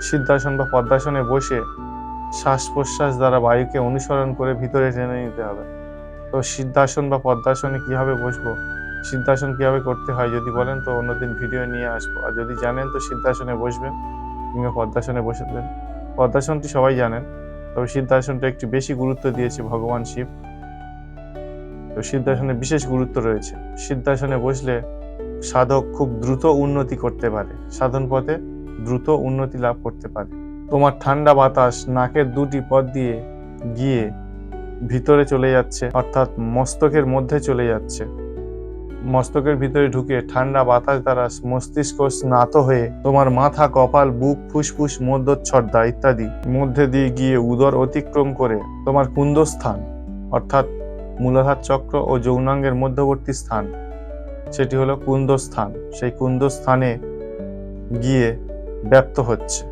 সিদ্ধাসন বা পদ্মাসনে বসে শ্বাস প্রশ্বাস দ্বারা বায়ুকে অনুসরণ করে ভিতরে টেনে নিতে হবে। তো সিদ্ধাসন বা পদ্মাসনে কীভাবে বসবো? সিদ্ধাসন কীভাবে করতে হয় যদি বলেন তো অন্যদিন ভিডিও নিয়ে আসব। আর যদি জানেন তো সিদ্ধাসনে বসবেন কিংবা পদ্মাসনে বসবেন। পদ্মাসনটি সবাই জানেন, তবে সিদ্ধাসনটা একটু বেশি গুরুত্ব দিয়েছে ভগবান শিব। তো সিদ্ধাসনে বিশেষ গুরুত্ব রয়েছে। সিদ্ধাসনে বসলে সাধক খুব দ্রুত উন্নতি করতে পারে। সাধন পথে দ্রুত উন্নতি লাভ করতে পারে। তোমার ঠান্ডা বাতাস নাকের দুটি পথ দিয়ে গিয়ে ভিতরে চলে যাচ্ছে, অর্থাৎ মস্তকের মধ্যে চলে যাচ্ছে। মস্তকের ভিতরে ঢুকে ঠান্ডা বাতাস দ্বারা মস্তিষ্ক স্নাত হয়ে তোমার মাথা, কপাল, বুক, ফুসফুস মধ্যচ্ছদা ইত্যাদি মধ্যে দিয়ে গিয়ে উদর অতিক্রম করে তোমার কুন্দস্থান, অর্থাৎ মূলাধার চক্র ও যৌনাঙ্গের মধ্যবর্তী স্থান। সেটি হলো কুন্দস্থান। সেই কুন্দস্থানে গিয়ে ব্যপ্ত হচ্ছে।